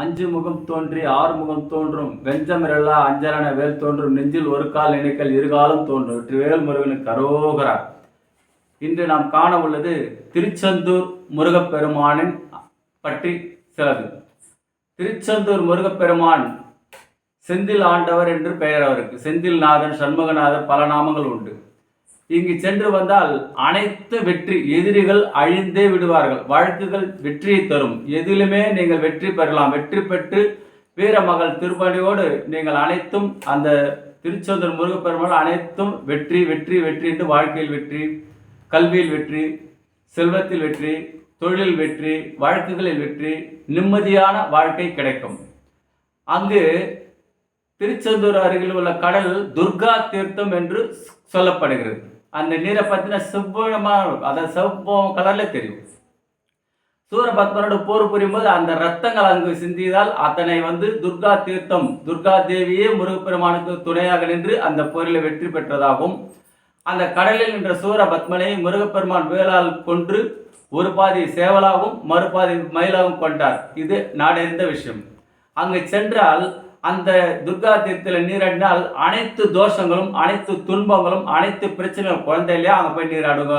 அஞ்சு முகம் தோன்றி ஆறு முகம் தோன்றும். வெஞ்சமிரல்லா அஞ்சலன வேல் தோன்றும். நெஞ்சில் ஒரு கால் நினைக்கல் இருகாலம் தோன்றும். வெற்றிவேல் முருகனுக்கு அரோகரா இன்று நாம் காண உள்ளது திருச்செந்தூர் முருகப்பெருமானின் பற்றி சிலது. திருச்செந்தூர் முருகப்பெருமான் செந்தில் ஆண்டவர் என்று பெயர் அவருக்கு. செந்தில் நாதன் சண்முகநாதர் பல நாமங்கள் உண்டு. இங்கு சென்று வந்தால் அனைத்து வெற்றி எதிரிகள் அழிந்தே விடுவார்கள். வழக்குகள் வெற்றியை தரும். எதிலுமே நீங்கள் வெற்றி பெறலாம். வெற்றி பெற்று வீரமகள் திருப்பணியோடு நீங்கள் அனைத்தும் அந்த திருச்செந்தூர் முருகப்பெருமாள் அனைத்தும் வெற்றி வெற்றி வெற்றி என்று வாழ்க்கையில் வெற்றி கல்வியில் வெற்றி செல்வத்தில் வெற்றி தொழிலில் வெற்றி வழக்குகளில் வெற்றி நிம்மதியான வாழ்க்கை கிடைக்கும். அங்கு திருச்செந்தூர் அருகில் உள்ள கடல் துர்கா தீர்த்தம் என்று சொல்லப்படுகிறது. அந்த நீரை பற்றின செவ்வளமாக இருக்கும். அதை செவ்வம் கலரில் தெரியும். சூரபத்மனோட போர் புரியும் போது அந்த ரத்தங்கள் அங்கு சிந்தியதால் அத்தனை வந்து துர்கா தீர்த்தம் துர்கா தேவியே முருகப்பெருமானுக்கு துணையாக நின்று அந்த போரில் வெற்றி பெற்றதாகும். அந்த கடலில் நின்ற சூரபத்மனை முருகப்பெருமான் வேளால் கொன்று ஒரு பாதி சேவலாகவும் மறுபாதி மயிலாகவும் கொண்டார். இது நாடறிந்த விஷயம். அங்கு சென்றால் அந்த துர்கா தீர்த்தில் நீராடினால் அனைத்து தோஷங்களும் அனைத்து துன்பங்களும் அனைத்து பிரச்சனைகளும் குழந்தையிலேயே அங்கே போய் நீராடுங்க.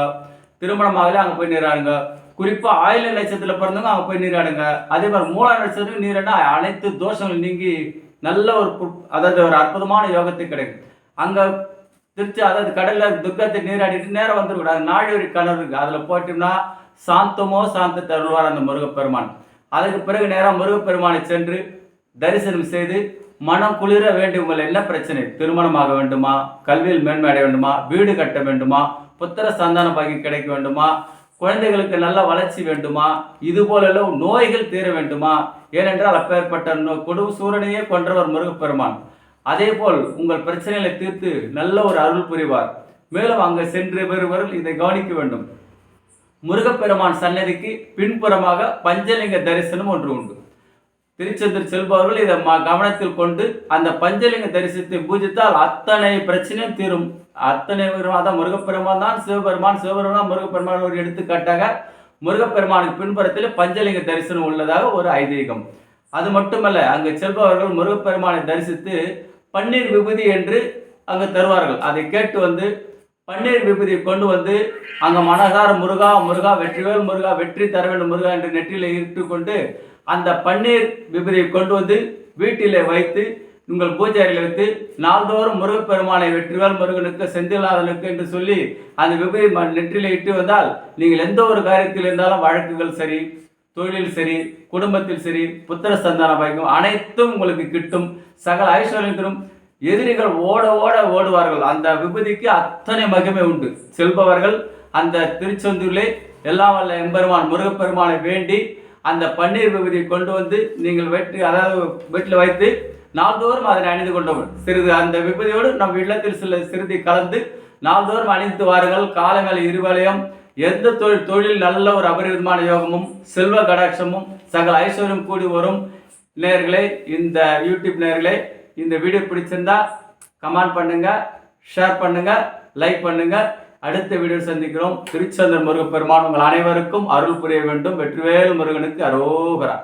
திருமணமாகலே அங்கே போய் நீராடுங்க. குறிப்பாக ஆயுள நட்சத்திரத்தில் பிறந்தவங்க அங்கே போய் நீராடுங்க. அதே மாதிரி மூல நட்சத்திரம் நீராடினா அனைத்து தோஷங்களும் நீங்கி நல்ல ஒரு அதாவது ஒரு அற்புதமான யோகத்தை கிடைக்கும். அங்கே திருச்சி அதாவது கடலில் துர்கத்தை நீராடிட்டு நேரம் வந்துடக்கூடாது நாழி கிணறு இருக்குது அதில் போயிட்டோம்னா சாந்தமோ சாந்த தருள்வார் அந்த முருகப்பெருமான். அதுக்கு பிறகு நேரம் முருகப்பெருமானை சென்று தரிசனம் செய்து மனம் குளிர வேண்டிய உங்கள் என்ன பிரச்சனை திருமணமாக வேண்டுமா? கல்வியில் மேன்மை அடைய வேண்டுமா? வீடு கட்ட வேண்டுமா? புத்திர சந்தான பாக்கி கிடைக்க வேண்டுமா? குழந்தைகளுக்கு நல்ல வளர்ச்சி வேண்டுமா? இது போலெல்லாம் நோய்கள் தீர வேண்டுமா? ஏனென்றால் அப்பேற்பட்ட நோ- கொடும் சூரனையே கொன்றவர் முருகப்பெருமான். அதே போல் உங்கள் பிரச்சனைகளை தீர்த்து நல்ல ஒரு அருள் புரிவார். மேலும் அங்கு சென்று பெறுவர்கள் இதை கவனிக்க வேண்டும். முருகப்பெருமான் சன்னதிக்கு பின்புறமாக பஞ்சலிங்க தரிசனம் ஒன்று உண்டு. திருச்செந்தூர் செல்பவர்கள் இதை ம- கவனத்தில் கொண்டு அந்த பஞ்சலிங்க தரிசனத்தை பூஜித்தால் அத்தனை பிரச்சனையும் தீரும். அத்தனை அதான் முருகப்பெருமான் தான் சிவபெருமான் சிவபெருமான் முருகப்பெருமான் ஒரு எடுத்துக்காட்டாக முருகப்பெருமானுக்கு பின்புறத்தில் பஞ்சலிங்க தரிசனம் உள்ளதாக ஒரு ஐதீகம். அது மட்டுமல்ல அங்கு செல்பவர்கள் முருகப்பெருமானை தரிசித்து பன்னீர் விபூதி என்று அங்கு தருவார்கள். அதை கேட்டு வந்து பன்னீர் விபூதியை கொண்டு வந்து அங்க மனசார முருகா முருகா வெற்றிவேல் முருகா வெற்றி தர வேண்டும் முருகா என்று நெற்றியில இட்டுக்கொண்டு அந்த பன்னீர் விபூதியை கொண்டு வந்து வீட்டிலே வைத்து உங்கள் பூஜை அறையில் வைத்து நாள்தோறும் முருகப்பெருமானை வெற்றிவேல் முருகனுக்கு செந்திலாதனுக்கு என்று சொல்லி அந்த விபதி நெற்றிலே இட்டு வந்தால் நீங்கள் எந்த ஒரு காரியத்தில் இருந்தாலும் வழக்குகள் சரி தொழிலில் சரி குடும்பத்தில் சரி புத்திர சந்தான பாய்க்கும் அனைத்தும் உங்களுக்கு கிட்டும். சகல ஐஸ்வர்யத்திலும் எதிரிகள் ஓட ஓட ஓடுவார்கள். அந்த விபதிக்கு அத்தனை மகிமை உண்டு. செல்பவர்கள் அந்த திருச்செந்தூரிலே எல்லாம் வல்ல எம்பெருமான் முருகப்பெருமானை வேண்டி அந்த பன்னீர் விபதியை கொண்டு வந்து நீங்கள் வெற்றி அதாவது வீட்டில் வைத்து நாள்தோறும் அதனை அணிந்து கொண்டவர் சிறிது அந்த விபதியோடு நம் இல்லத்தில் சில சிறிது கலந்து நாள்தோறும் அணிந்து வாருங்கள். காலங்கள் இருவலையும் எந்த தொழில் தொழில் நல்ல ஒரு அபரிவிதமான யோகமும் செல்வ கடாட்சமும் சகல ஐஸ்வர்யம் கூடி வரும் நேர்களே இந்த யூடியூப் நேர்களே இந்த வீடியோ பிடிச்சிருந்தா கமெண்ட் பண்ணுங்க ஷேர் பண்ணுங்க லைக் பண்ணுங்க. அடுத்த வீடியோ சந்திக்கிறோம். திருச்செந்தூர் முருகப்பெருமான் உங்கள் அனைவருக்கும் அருள் புரிய வேண்டும். வெற்றிவேல் முருகனுக்கு அரோகரா.